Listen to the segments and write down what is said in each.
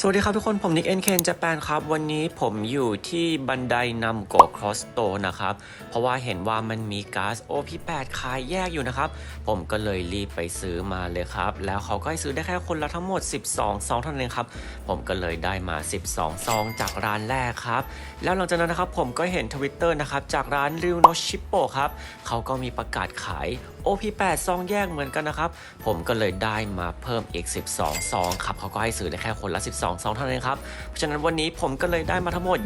สวัสดีครับทุกคน ผมนิกเอ็นเคนจแปนครับ วันนี้ผมอยู่ที่บันไดนำโกครอสโตนะครับ เพราะว่าเห็นว่ามันมีก๊าซโอพีแปดขายแยกอยู่นะครับ ผมก็เลยรีบไปซื้อมาเลยครับ แล้วเขาก็ให้ซื้อได้แค่คนละทั้งหมด 12 ซองเท่านั้นเองครับ ผมก็เลยได้มา 12 ซองจากร้านแรกครับแล้วหลังจากนั้นนะครับผมก็เห็นทวิตเตอร์นะครับจากร้าน r e a l No Shippo ครับเขาก็มีประกาศขาย OP8 ซองแยกเหมือนกันนะครับ ผมก็เลยได้มาเพิ่มอีก 12 ซองครับเขาก็ให้ซื้อได้แค่คนละ 12 ซองเท่านั้นครับ เพราะฉะนั้นวันนี้ผมก็เลยได้มาทั้งหมด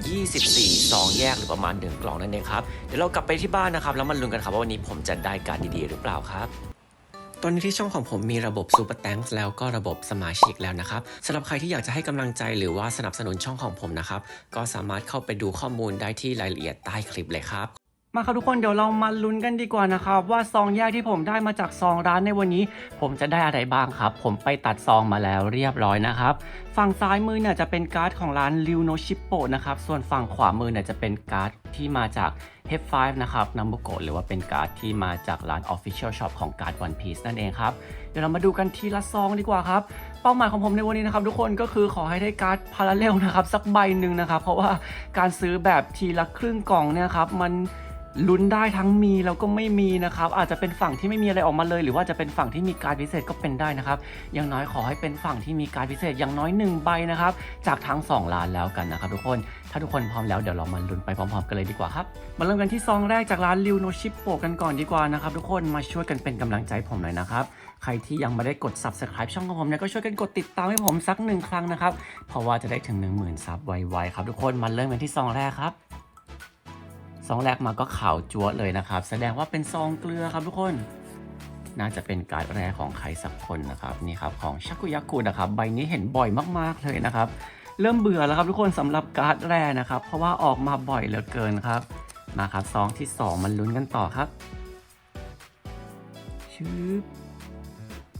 24 ซองแยกหรือประมาณ 1 กล่องนั่นเองครับ เดี๋ยวเรากลับไปที่บ้านนะครับ แล้วมาลุ้นกันครับว่าวันนี้ผมจะได้การดีๆหรือเปล่าครับ ตอนนี้ที่ช่องของผมมีระบบซูเปอร์แตงแล้วก็ระบบสมาชิกแล้วนะครับสำหรับใครที่อยากจะให้กำลังใจหรือว่าสนับสนุนช่องของผมนะครับ ก็สามารถเข้าไปดูข้อมูลได้ที่รายละเอียดใต้คลิปเลยครับ มาครับทุกคนเดี๋ยวเรามาลุ้นกันดีกว่านะครับว่าซองแยกที่ผมได้มาจากซองร้านในวันนี้ ผมจะได้อะไรบ้างครับ ผมไปตัดซองมาแล้วเรียบร้อยนะครับ ฝั่งซ้ายมือเนี่ยจะเป็นการ์ดของร้าน r i u No Shippo นะครับส่วนฝั่งขวามือเนี่ยจะเป็นการ์ดที่มาจาก h e p 5นะครับนัมบุโกหรือว่าเป็นการ์ดที่มาจากร้าน Official Shop ของการ์ด One Piece นั่นเองครับเดี๋ยวเรามาดูกันทีละซองดีกว่าครับเป้าหมายของผมในวันนี้นะครับทุกคนก็คือขอให้ได้การ์ดพาราเรลนะครับสักใบหนึ่งนะครับเพราะว่าการซื้อแบบทีละครึ่งกล่องเนี่ยครับมัน ลุ้นได้ทั้งมีแล้วก็ไม่มีนะครับ อาจจะเป็นฝั่งที่ไม่มีอะไรออกมาเลย หรือว่าจะเป็นฝั่งที่มีการพิเศษก็เป็นได้นะครับอย่างน้อยขอให้เป็นฝั่งที่มีการพิเศษอย่างน้อยหนึ่งใบนะครับจากทั้งสองร้านแล้วกันนะครับทุกคนถ้าทุกคนพร้อมแล้วเดี๋ยวเรามาลุ้นไปพร้อมๆกันเลยดีกว่าครับมาเริ่มกันที่ซองแรกจากร้านริวโนชิปโปกันก่อนดีกว่านะครับทุกคนมาช่วยกันเป็นกำลังใจผมหน่อยนะครับใครที่ยังไม่ได้กด subscribe ช่องของผมเนี่ยก็ช่วยกันกดติดตามให้ผมสักหนึ่งครั้งนะครับเพราะว่าจะได้ถึง 1 0,000ซับไวๆครับทุกคนมาเริ่มกันที่ซองแรกครับ ซองแรกมาก็ขาวจั๊วเลยนะครับ แสดงว่าเป็นซองเกลือครับทุกคน น่าจะเป็นการ์ดแรกของใครสักคนนะครับนี่ครับของชักุยากุนะครับใบนี้เห็นบ่อยมากๆเลยนะครับ เริ่มเบื่อแล้วครับทุกคนสำหรับการ์ดแรกนะครับ เพราะว่าออกมาบ่อยเหลือเกินครับ มาครับซองที่สองมันลุ้นกันต่อครับชืบ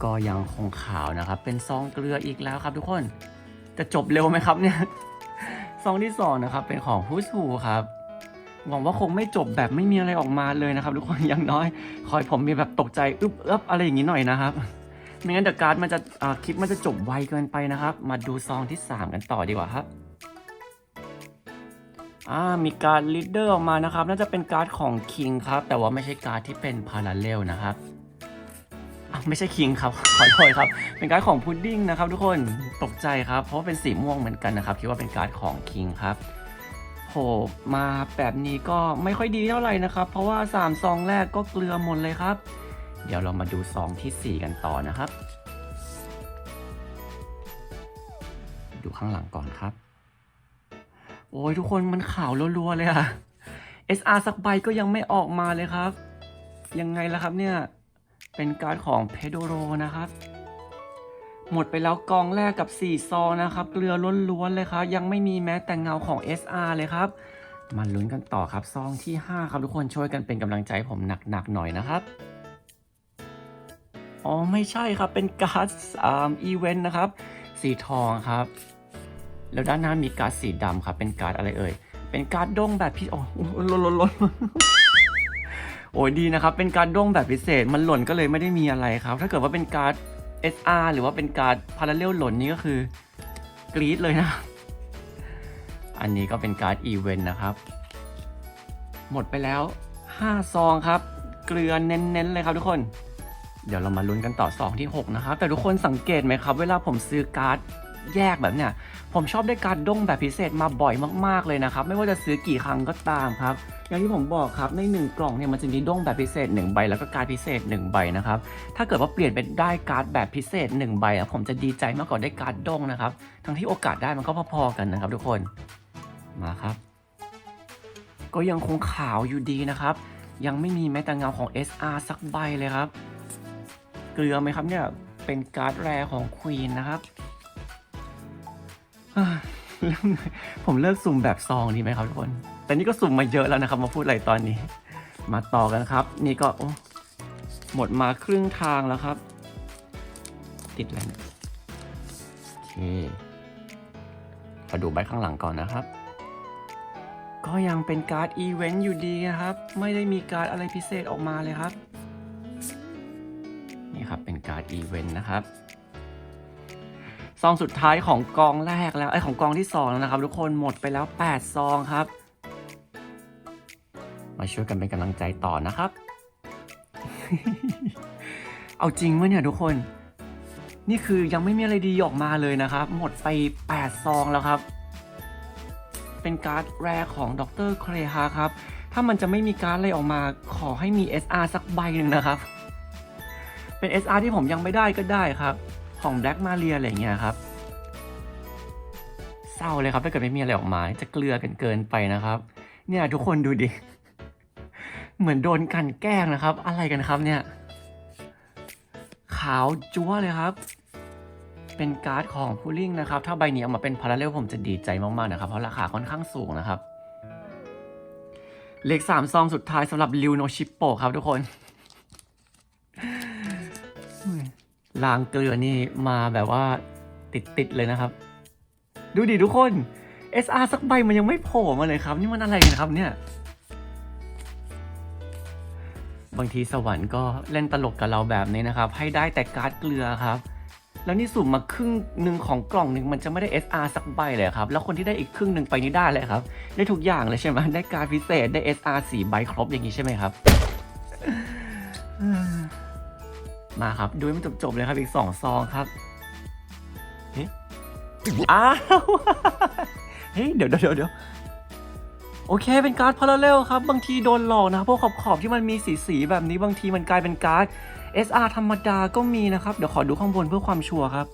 ก็ยังคงขาวนะครับ เป็นซองเกลืออีกแล้วครับทุกคน จะจบเร็วไหมครับเนี่ย ซองที่สองนะครับเป็นของผู้สูครับ หวังว่าคงไม่จบแบบไม่มีอะไรออกมาเลยนะครับ ทุกคนอย่างน้อย คอยผมมีแบบตกใจอึบเอบอะไรอย่างนี้หน่อยนะครับไม่งั้นเดอะการ์ดมันจะคลิปมันจะจบไวเกินไปนะครับ มาดูซองที่ 3 กันต่อดีกว่าครับอ่ามีการ์ดลีดเดอร์ออกมานะครับ น่าจะเป็นการ์ดของคิงครับ แต่ว่าไม่ใช่การ์ดที่เป็นพาราเรลนะครับไม่ใช่คิงครับ ขอโทษครับ เป็นการ์ดของพุดดิ้งนะครับ ทุกคนตกใจครับ เพราะว่าเป็นสีม่วงเหมือนกันนะครับ คิดว่าเป็นการ์ดของคิงครับ โหมาแบบนี้ก็ไม่ค่อยดีเท่าไหร่นะครับ เพราะว่า3ซองแรกก็เกลือหมดเลยครับ เดี๋ยวเรามาดูซองทีสี่ 4 กันต่อนะครับ ดูข้างหลังก่อนครับ โอ้ยทุกคนมันขาวรัวๆเลยอะ SR สักใบก็ยังไม่ออกมาเลยครับ ยังไงล่ะครับเนี่ย เป็นการของเพโดโรนะครับ หมดไปแล้วกองแรกกับ 4 ซองนะครับ เกลือล้วนๆเลยครับ ยังไม่มีแม้แต่เงาของ SR เลยครับมาลุ้นกันต่อครับ ซองที่ 5 ครับทุกคนช่วยกันเป็นกำลังใจให้ผมหนักๆหน่อยนะครับอ๋อไม่ใช่ครับเป็นการ์ดอีเวนต์นะครับ สีทองครับ แล้วด้านหน้ามีการ์ดสีดำครับ เป็นการ์ดอะไรเอ่ย เป็นการ์ดด้งแบบพี่โอ้ล้นล้นล้นโอ้ยดีนะครับ เป็นการ์ดด้งแบบพิเศษมันหล่นก็เลยไม่ได้มีอะไรครับ ถ้าเกิดว่าเป็นการ์ด SR หรือว่าเป็นการ์ดพาราเรลหล่นนี่ก็คือกรี๊ดเลยนะ อันนี้ก็เป็นการ์ดอีเวนต์นะครับ หมดไปแล้ว 5 ซองครับ เกลือเน้นๆเลยครับทุกคน เดี๋ยวเรามาลุ้นกันต่อซองที่ 6 นะครับ แต่ทุกคนสังเกตไหมครับ เวลาผมซื้อการ์ด แยกแบบเนี้ยผมชอบได้การด้งแบบพิเศษมาบ่อยมากๆเลยนะครับ ไม่ว่าจะซื้อกี่ครั้งก็ตามครับ อย่างที่ผมบอกครับในหนึ่งกล่องเนี่ยมันจะมีด้งแบบพิเศษ 1 ใบ แล้วก็การพิเศษ 1 ใบนะครับ ถ้าเกิดว่าเปลี่ยนเป็นได้การ์ดแบบพิเศษ 1 ใบอะผมจะดีใจมากกว่าได้การ์ดด้งนะครับ ทั้งที่โอกาสได้มันก็พอๆกันนะครับ ทุกคน มาครับ ก็ยังคงขาวอยู่ดีนะครับ ยังไม่มีแม้แต่เงาของ SR สักใบเลยครับ เกลือไหมครับเนี่ย เป็นการ์ดแรของควีนนะครับ อ่าเริ่มผมเลิกสุ่มแบบซองดีไหมครับทุกคน แต่นี่ก็สุ่มมาเยอะแล้วนะครับ มาพูดอะไรตอนนี้ มาต่อกันครับ นี่ก็โอ้หมดมาครึ่งทางแล้วครับ ติดแล้วเนี่ยโอเคมาดูใบข้างหลังก่อนนะครับ ก็ยังเป็นการ์ดอีเวนต์อยู่ดีนะครับ ไม่ได้มีการ์ดอะไรพิเศษออกมาเลยครับ นี่ครับเป็นการ์ดอีเวนต์นะครับ ซองสุดท้ายของกองแรกแล้วไอยของกองที่สองแล้วนะครับ ทุกคนหมดไปแล้ว 8 ซองครับ มาช่วยกันเป็นกำลังใจต่อนะครับ เอาจริงไหมเนี่ยทุกคน นี่คือยังไม่มีอะไรดีออกมาเลยนะครับ หมดไป 8 ซองแล้วครับ เป็นการ์ดแรกของดรเครฮาครับ ถ้ามันจะไม่มีการ์ดอะไรออกมา ขอให้มี SR สักใบหนึ่งนะครับ เป็น SR ที่ผมยังไม่ได้ก็ได้ครับ ของ Black Maria อะไรเงี้ยครับ เศร้าเลยครับถ้าเกิดไม่มีอะไรออกมาจะเกลือกันเกินไปนะครับ เนี่ยทุกคนดูดิ เหมือนโดนกันแกล้งนะครับ อะไรกันครับเนี่ย ขาวจั๊วเลยครับ เป็นการ์ดของพูลิ่งนะครับ ถ้าใบนี้เอามาเป็นพาราเรลผมจะดีใจมากๆนะครับ เพราะราคาค่อนข้างสูงนะครับ เลขสามซองสุดท้ายสำหรับริวโนชิปโปครับทุกคน ลางเกลือนี่มาแบบว่าติดๆเลยนะครับ ดูดิทุกคน SR สักใบมันยังไม่โผล่มาเลยครับ นี่มันอะไรกันครับเนี่ย บางทีสวรรค์ก็เล่นตลกกับเราแบบนี้นะครับ ให้ได้แต่การ์ดเกลือครับ แล้วนี่สุ่มมาครึ่งหนึ่งของกล่องหนึ่งมันจะไม่ได้ SR สักใบเลยครับ แล้วคนที่ได้อีกครึ่งหนึ่งไปนี่ได้เลยครับ ได้ทุกอย่างเลยใช่ไหมได้การ์ดพิเศษได้ SR สี่ใบครบอย่างนี้ใช่ไหมครับ มาครับ ดูให้มันจบๆเลยครับอีกสองซองครับเฮ้ยอ้าวเฮ้ยเดี๋ยวเดี๋ยวเดี๋ยวโอเคเป็นการ์ดพาราเรลครับบางทีโดนหลอกนะครับพวกขอบขอบๆที่มันมีสีสีๆแบบนี้บางทีมันกลายเป็นการ์ด SR ธรรมดาก็มีนะครับ เดี๋ยวขอดูข้างบนเพื่อความชัวร์ครับ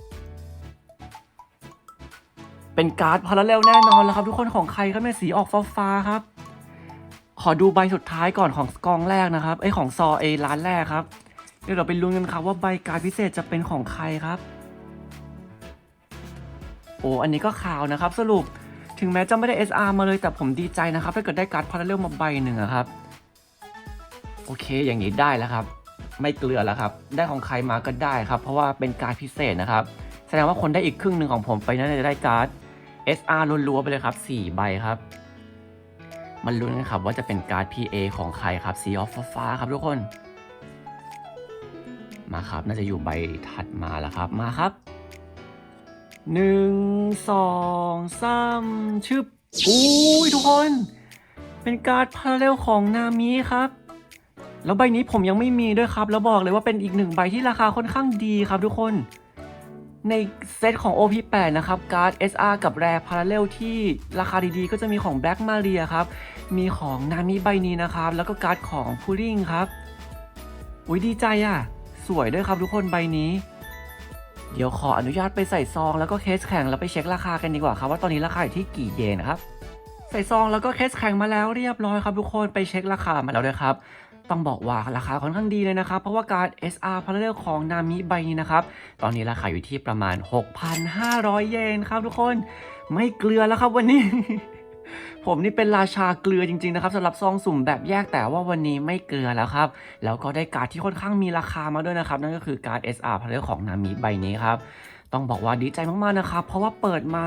เป็นการ์ดพาราเรลแน่นอนแล้วครับ ทุกคนของใครครับเนี่ยสีออกฟ้าๆครับ ขอดูใบสุดท้ายก่อนของกองแรกนะครับไอยของซอเอร้านแรกครับ เดี๋ยวเราไปลุ้นกันครับว่าใบการพิเศษจะเป็นของใครครับ โอ้อันนี้ก็ข่าวนะครับ สรุปถึงแม้จะไม่ได้ SR มาเลยแต่ผมดีใจนะครับ ถ้าเกิดได้การ์ดพาราเรลมาใบหนึ่งครับ โอเคอย่างนี้ได้แล้วครับ ไม่เกลือแล้วครับ ได้ของใครมาก็ได้ครับ เพราะว่าเป็นการดพิเศษนะครับ แสดงว่าคนได้อีกครึ่งหนึ่งของผมไปน่าจะได้การ์ด SR ล้วนๆไปเลยครับ 4 ใบครับ มันลุ้นกันครับว่าจะเป็นการ์ด PA ของใครครับสีออฟฟ้าครับทุกคน มาครับ น่าจะอยู่ใบถัดมาแล้วครับ มาครับหนึ่งสองสามชึบอุ้ยทุกคน เป็นการ์ดพาราเรลของนามิครับ แล้วใบนี้ผมยังไม่มีด้วยครับ แล้วบอกเลยว่าเป็นอีกหนึ่งใบที่ราคาค่อนข้างดีครับทุกคน ในเซตของ OP8 นะครับการ์ด SR กับแรพาราเรลที่ราคาดีๆ ก็จะมีของ Black Maria ครับ มีของนามิใบนี้นะครับ แล้วก็การ์ดของ Pulling ครับ อุ้ยดีใจอะ สวยด้วยครับทุกคนใบนี้ เดี๋ยวขออนุญาตไปใส่ซองแล้วก็เคสแข็งแล้วไปเช็คราคากันดีกว่าครับว่าตอนนี้ราคาอยู่ที่กี่เยนครับใส่ซองแล้วก็เคสแข็งมาแล้วเรียบร้อยครับทุกคนไปเช็คราคามาแล้วด้วยครับต้องบอกว่าราคาค่อนข้างดีเลยนะครับ เพราะว่าการ SR Parallel ของนามิใบนี้นะครับ ตอนนี้ราคาอยู่ที่ประมาณ 6,500 เยนครับทุกคน ไม่เกลือแล้วครับวันนี้ ผมนี่เป็นราชาเกลือจริงๆนะครับสำหรับซองสุ่มแบบแยกแต่ว่าวันนี้ไม่เกลือแล้วครับแล้วก็ได้การ์ดที่ค่อนข้างมีราคามาด้วยนะครับนั่นก็คือการ์ด SR Parallel ของนามิใบนี้ครับต้องบอกว่าดีใจมากๆนะครับเพราะว่าเปิดมา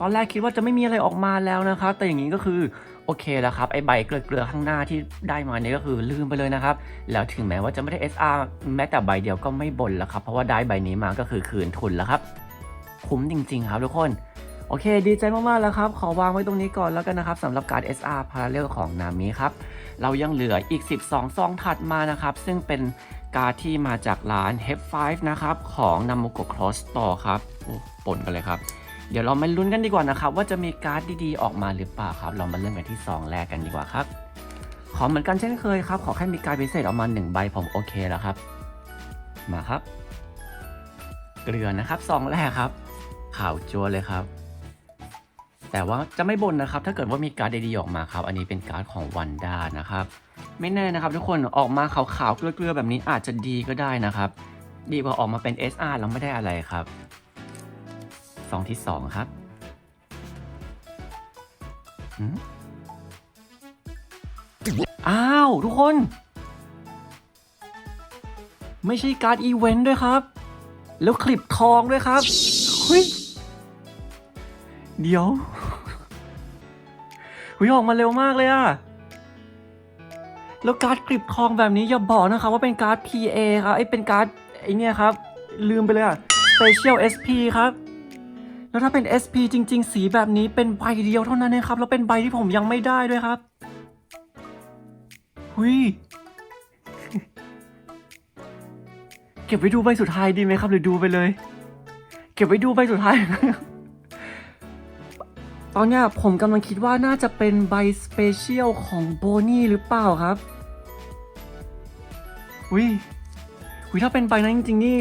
ตอนแรกคิดว่าจะไม่มีอะไรออกมาแล้วนะครับ แต่อย่างนี้ก็คือโอเคแล้วครับไอใบเกลือๆข้างหน้าที่ได้มาเนี่ยก็คือลืมไปเลยนะครับ แล้วถึงแม้ว่าจะไม่ได้ SR แม้แต่ใบเดียวก็ไม่บ่นแล้วครับ เพราะว่าได้ใบนี้มาก็คือคืนทุนแล้วครับ คุ้มจริง ๆ ครับทุกคน โอเค ดีใจมากๆแล้วครับ ขอวางไว้ตรงนี้ก่อนแล้วกันนะครับสำหรับการ SR Parallel ของนามิครับ เรายังเหลืออีก 12 ซองถัดมานะครับ ซึ่งเป็นการ์ดที่มาจากร้าน h e p 5นะครับ ของ Namuko Cross Store ครับโอ้ปนกันเลยครับ เดี๋ยวเรามาลุ้นกันดีกว่านะครับ ว่าจะมีการ์ดดีๆ ออกมาหรือเปล่าครับ เรามาเริ่มกันที่ซองแรกกันดีกว่าครับ ขอเหมือนกันเช่นเคยครับ ขอแค่มีการดพิเศษออกมา1ใบผมโอเคแล้วครับ มาครับ เกลือนะครับซองแรกครับข่าวจัวเลยครับ แต่ว่าจะไม่บ่นนะครับ ถ้าเกิดว่ามีการ์ดดีๆออกมาครับ อันนี้เป็นการ์ดของวันด้านะครับ ไม่แน่นะครับ ทุกคนออกมาขาวๆเกลือๆแบบนี้อาจจะดีก็ได้นะครับ ดีกว่าออกมาเป็น SR แล้วไม่ได้อะไรครับซองที่สองครับหืมอ้าว ทุกคน ไม่ใช่การ์ดอีเวนต์ด้วยครับ แล้วคลิปทองด้วยครับเฮ้ย เดี๋ยวหุยออกมาเร็วมากเลยอะแล้วการ์ดกริบทองแบบนี้อย่าบอกนะครับว่าเป็นการ์ด PA ครับไอ้เป็นการ์ดไอ้เนี่ยครับ ลืมไปเลยอะ Special SP ครับ แล้วถ้าเป็น SP จริง ๆ สีแบบนี้เป็นใบเดียวเท่านั้นเองครับ แล้วเป็นใบที่ผมยังไม่ได้ด้วยครับ หุยเก็บไว้ดูใบสุดท้ายดีไหมครับ หรือดูไปเลย เก็บไว้ดูใบสุดท้าย ตอนนี้ผมกำลังคิดว่าน่าจะเป็นใบสเปเชียลของโบนี่หรือเปล่าครับหุยหุยถ้าเป็นใบนั้นจริงๆนี่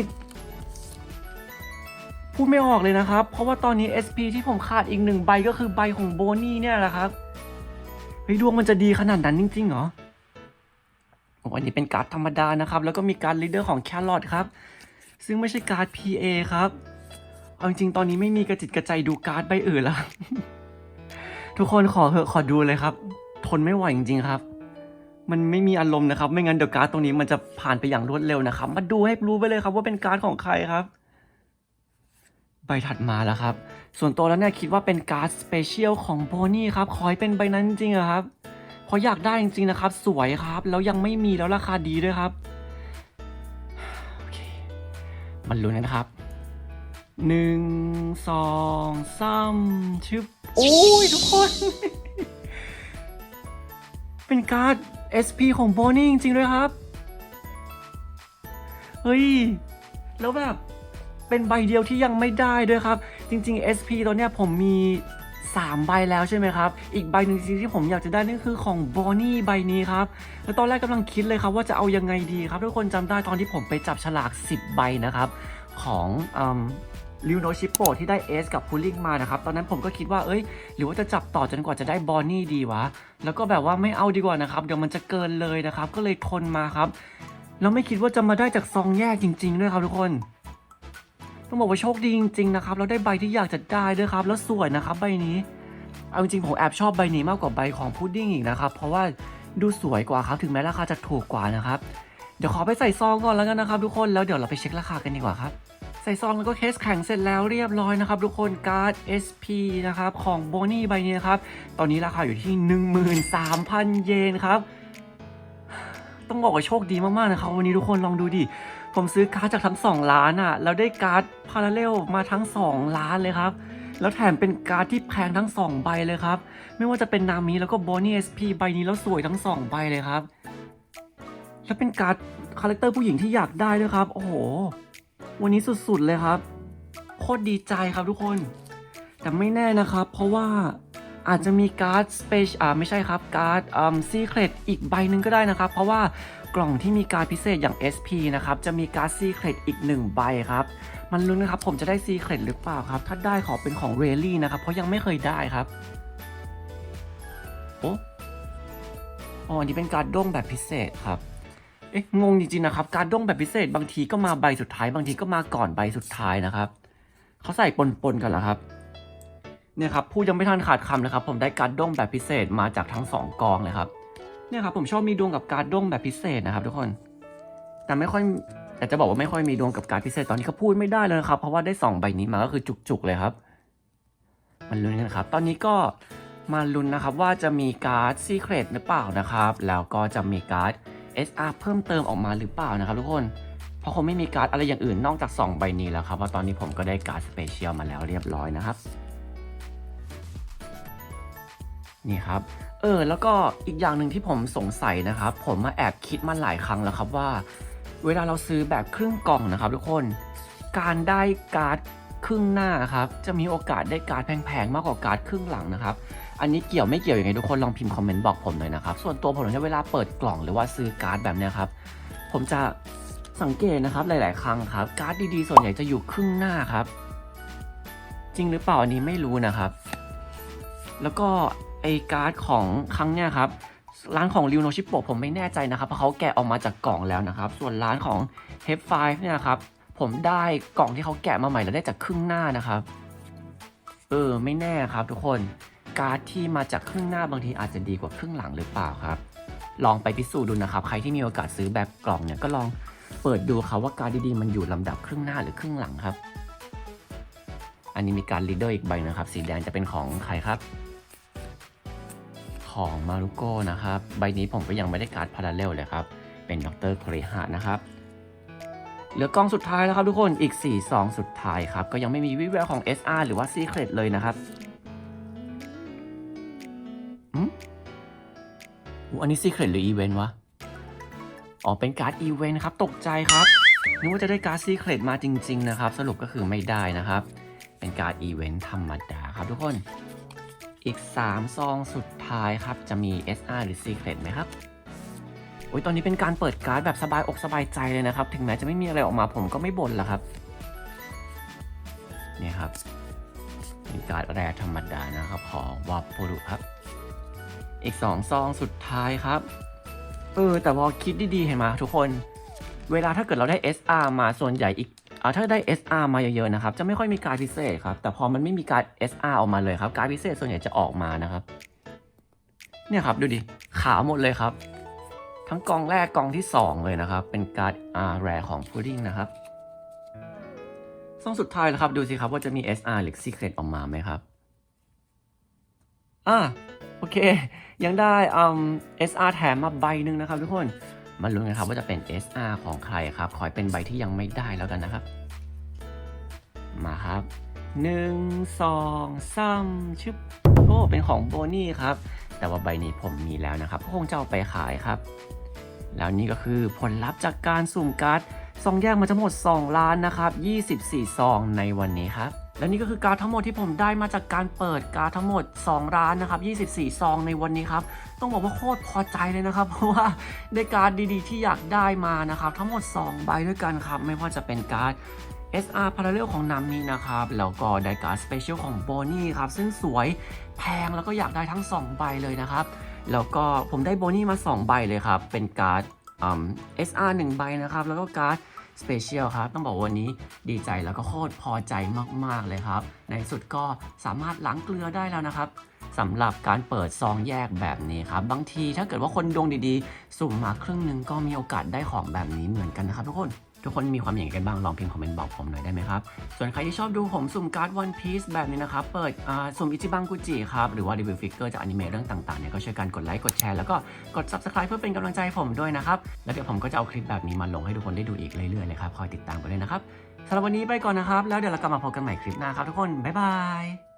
พูดไม่ออกเลยนะครับ เพราะว่าตอนนี้ SP ที่ผมขาดอีกหนึ่งใบก็คือใบของโบนี่เนี่ยแหละครับเฮ้ยดวงมันจะดีขนาดนั้นจริงๆเหรอโอ้อันนี้เป็นการ์ดธรรมดานะครับ แล้วก็มีการ์ดลีดเดอร์ของแครอทครับ ซึ่งไม่ใช่การ์ด PA ครับ เอาจริงๆตอนนี้ไม่มีกระจิตกระใจดูการ์ดใบอื่นแล้ว ทุกคนขอเหอะขอดูเลยครับ ทนไม่ไหวจริงๆครับ มันไม่มีอารมณ์นะครับ ไม่งั้นเดี๋ยวการ์ดตรงนี้มันจะผ่านไปอย่างรวดเร็วนะครับ มาดูให้รู้ไปเลยครับว่าเป็นการ์ดของใครครับ ใบถัดมาแล้วครับ ส่วนตัวแล้วเนี่ยคิดว่าเป็นการ์ดสเปเชียลของโบนี่ครับขอให้เป็นใบนั้นจริงๆอครับเพราะอยากได้จริงๆนะครับ สวยครับ แล้วยังไม่มีแล้วราคาดีด้วยครับโอเคมันลุ้นนะครับหนึ่งสองสามชึบ โอ้ยทุกคน เป็นการ์ด SP ของโบนี่จริงๆด้วยครับ เฮ้ย แล้วแบบเป็นใบเดียวที่ยังไม่ได้ด้วยครับ จริง ๆ SP ตัวเนี้ยผมมี 3 ใบแล้วใช่ไหมครับ อีกใบหนึ่งจริงที่ผมอยากจะได้นั่นคือของบอนนี่ใบนี้ครับ แล้วตอนแรกกำลังคิดเลยครับว่าจะเอายังไงดีครับ ทุกคนจำได้ตอนที่ผมไปจับฉลาก 10 ใบนะครับ ของอ ลิวโนชิปโปที่ได้ S กับพูลิงมานะครับ ตอนนั้นผมก็คิดว่าเอ้ย หรือว่าจะจับต่อจนกว่าจะได้บอนนี่ดีวะ แล้วก็แบบว่าไม่เอาดีกว่านะครับ เดี๋ยวมันจะเกินเลยนะครับ ก็เลยทนมาครับ แล้วไม่คิดว่าจะมาได้จากซองแยกจริง ๆ ด้วยครับทุกคน ต้องบอกว่าโชคดีจริง ๆ นะครับ แล้วได้ใบที่อยากจะได้ด้วยครับ แล้วสวยนะครับใบนี้ เอาจริงๆผมแอบชอบใบนี้มากกว่าใบของพุดดิ้งอีกนะครับ เพราะว่าดูสวยกว่าครับ ถึงแม้ราคาจะถูกกว่านะครับ เดี๋ยวขอไปใส่ซองก่อนแล้วกันนะครับ ทุกคน แล้วเดี๋ยวเราไปเช็คราคากันดีกว่าครับ ใส่ซองแล้วก็เคสแข็งเสร็จแล้วเรียบร้อยนะครับ ทุกคนการ์ด SP นะครับ ของโบนี่ใบนี้นะครับ ตอนนี้ราคาอยู่ที่ 13,000 เยนครับ ต้องบอกว่าโชคดีมาก ๆ นะครับ วันนี้ทุกคนลองดูดิ ผมซื้อการ์ดจากทั้ง 2 ล้านอะ่ะ แล้วได้การ์ดพาราเรลมาทั้ง 2 ล้านเลยครับ แล้วแถมเป็นการ์ดที่แพงทั้ง 2 ใบเลยครับ ไม่ว่าจะเป็นนามิแล้วก็บอนนี่เอสพีใบนี้แล้วสวยทั้ง 2 ใบเลยครับ แล้วเป็นการ์ดคาแรคเตอร์ผู้หญิงที่อยากได้ด้วยครับ โอ้โห วันนี้สุดๆเลยครับ โคตรดีใจครับทุกคน แต่ไม่แน่นะครับ เพราะว่าอาจจะมีการ์ดสเปชอ่าไม่ใช่ครับ การ์ดอืมซีเครตอีกใบหนึ่งก็ได้นะครับ เพราะว่ากล่องที่มีการดพิเศษอย่าง SP นะครับ จะมีการ์ดซีเครตอีกหนึ่งใบครับ มันลุ้นนะครับ ผมจะได้ซีเครตหรือเปล่าครับ ถ้าได้ขอเป็นของเรลลี่นะครับ เพราะยังไม่เคยได้ครับ โอ้อ๋ออันนี้เป็นการ์ดด้งแบบพิเศษครับ เอ๊ะงงจริงๆนะครับ การด้งแบบพิเศษบางทีก็มาใบสุดท้าย บางทีก็มาก่อนใบสุดท้ายนะครับเขาใส่ปนๆกันเหรอครับเนี่ยครับพูดยังไม่ทันขาดคำเลยครับ ผมได้การด้งแบบพิเศษมาจากทั้งสองกองเลยครับเนี่ยครับผมชอบมีดวงกับการด้งแบบพิเศษนะครับทุกคน แต่ไม่ค่อยแต่จะบอกว่าไม่ค่อยมีดวงกับการพิเศษตอนนี้เขาพูดไม่ได้เลยนะครับ เพราะว่าได้สองใบนี้มาก็คือจุกๆเลยครับ มันลุ้นกันครับ ตอนนี้ก็มาลุ้นนะครับว่าจะมีการ์ดซีเครตหรือเปล่านะครับ แล้วก็จะมีการ์ด SR เพิ่มเติมออกมาหรือเปล่านะครับทุกคน เพราะคงไม่มีการ์ดอะไรอย่างอื่นนอกจาก 2 ใบนี้แล้วครับเพราะตอนนี้ผมก็ได้การ์ดสเปเชียลมาแล้วเรียบร้อยนะครับ นี่ครับ เออ แล้วก็อีกอย่างหนึ่งที่ผมสงสัยนะครับ ผมมาแอบคิดมาหลายครั้งแล้วครับว่า เวลาเราซื้อแบบครึ่งกล่องนะครับ ทุกคน การได้การ์ดครึ่งหน้าครับ จะมีโอกาสได้การ์ดแพงๆมากกว่าการ์ดครึ่งหลังนะครับ อันนี้เกี่ยวไม่เกี่ยวยังไงทุกคนลองพิมพ์คอมเมนต์บอกผมหน่อยนะครับส่วนตัวผมเนี่ยเวลาเปิดกล่องหรือว่าซื้อการ์ดแบบนี้ครับผมจะสังเกตนะครับหลาย ๆ ครั้งครับ การ์ดดี ๆ ส่วนใหญ่จะอยู่ครึ่งหน้าครับ จริงหรือเปล่าอันนี้ไม่รู้นะครับ แล้วก็ไอการ์ดของครั้งเนี้ยครับร้านของริวโนชิปโปผมไม่แน่ใจนะครับเพราะเขาแกะออกมาจากกล่องแล้วนะครับ ส่วนร้านของ h e 5เนี่ยครับผมได้กล่องที่เขาแกะมาใหม่แล้วได้จากครึ่งหน้านะครับ เออไม่แน่ครับทุกคน การ์ดที่มาจากครึ่งหน้าบางทีอาจจะดีกว่าครึ่งหลังหรือเปล่าครับ ลองไปพิสูจน์ดูนะครับ ใครที่มีโอกาสซื้อแบบกล่องเนี่ยก็ลองเปิดดูครับว่าการ์ดดีๆมันอยู่ลำดับครึ่งหน้าหรือครึ่งหลังครับ อันนี้มีการลีดเดอร์อีกใบนะครับ สีแดงจะเป็นของใครครับ ของมารุโกนะครับ ใบนี้ผมก็ยังไม่ได้การ์ดพาราเรลเลยครับ เป็นดรเครฮานะครับเหลือกองสุดท้ายแล้วครับทุกคนอีก 4 ซองสุดท้ายครับ ก็ยังไม่มีวิแววของ SR หรือว่า Secret เลยนะครับ อันนี้ Secret หรือ Event วะ อ๋อ เป็นการ์ด Event ครับ ตกใจครับนึกว่าจะได้การ์ด Secret มาจริง ๆ นะครับ สรุปก็คือไม่ได้นะครับ เป็นการ์ด Event ธรรมดาครับทุกคน อีก 3 ซองสุดท้ายครับ จะมี SR หรือ Secret ไหมครับโอ้ยตอนนี้เป็นการเปิดการ์ดแบบสบายอกสบายใจเลยนะครับ ถึงแม้จะไม่มีอะไรออกมาผมก็ไม่บ่นละครับ เนี่ยครับเป็นการ์ดแรธรรมดานะครับ ของวาปุรุครับ อีก 2 ซองสุดท้ายครับ เออ แต่พอคิดดีๆ เห็นไหมทุกคน เวลาถ้าเกิดเราได้ SR มาส่วนใหญ่อีกอ่าถ้าได้ SR มาเยอะๆนะครับ จะไม่ค่อยมีการพิเศษครับ แต่พอมันไม่มีการ SR ออกมาเลยครับ การพิเศษส่วนใหญ่จะออกมานะครับ เนี่ยครับดูดิ ขาวหมดเลยครับ ทั้งกองแรกกองที่ 2 เลยนะครับ เป็นการ์ดอาร์แรของพุดดิ้งนะครับซองสุดท้ายแล้วครับ ดูสิครับว่าจะมี SR หรือ Secret ออกมาไหมครับ อ่า โอเค ยังได้อืม SR แถมมาใบหนึ่งนะครับทุกคน มาลุ้นกันครับว่าจะเป็น SR ของใครครับ ขอให้เป็นใบที่ยังไม่ได้แล้วกันนะครับ มาครับหนึ่งสองสามชึบโอ้เป็นของโบนี่ครับ แต่ว่าใบนี้ผมมีแล้วนะครับก็คงจะเอาไปขายครับ แล้วนี่ก็คือผลลัพธ์จากการสุ่มการ์ดซองแยกมาทั้งหมด 2 ล้านนะครับ 24 ซองในวันนี้ครับ และนี่ก็คือการทั้งหมดที่ผมได้มาจากการเปิดการทั้งหมด2ล้านนะครับ 24 ซองในวันนี้ครับ ต้องบอกว่าโคตรพอใจเลยนะครับ เพราะว่าได้การดีๆ ที่อยากได้มานะครับ ทั้งหมด 2 ใบด้วยกันครับ ไม่ว่าจะเป็นการ SR Parallel ของนามินะครับ แล้วก็ได้การ Special ของ b o n นี่ครับ ซึ่งสวยแพงแล้วก็อยากได้ทั้ง 2 ใบเลยนะครับ แล้วก็ผมได้โบนี่มา 2 ใบเลยครับ เป็นการ์ด SR 1ใบนะครับ แล้วก็การ์ด สเปเชียลครับ ต้องบอกวันนี้ดีใจแล้วก็โคตรพอใจมาก ๆ เลยครับ ในสุดก็สามารถล้างเกลือได้แล้วนะครับสำหรับการเปิดซองแยกแบบนี้ครับ บางทีถ้าเกิดว่าคนดวงดีๆ สุ่มมาครึ่งหนึ่งก็มีโอกาสได้ของแบบนี้เหมือนกันนะครับทุกคน ทุกคนมีความเห็นกันบ้างลองพิมพ์คอมเมนต์บอกผมหน่อยได้ไหมครับ ส่วนใครที่ชอบดูผมสุ่มการ์ดวันพีซแบบนี้นะครับ เปิดสุ่มอิจิบังกุจิครับ หรือว่ารีวิวฟิกเกอร์จากอนิเมะเรื่องต่างๆเนี่ยก็ช่วยกันกดไลค์กดแชร์แล้วก็กด subscribe เพื่อเป็นกำลังใจผมด้วยนะครับ แล้วเดี๋ยวผมก็จะเอาคลิปแบบนี้มาลงให้ทุกคนได้ดูอีกเรื่อยๆเลยครับคอยติดตามกันเลยนะครับสำหรับวันนี้ไปก่อนนะครับ แล้วเดี๋ยวเรากลับมาพบกันใหม่คลิปหน้าครับทุกคนบ๊ายบาย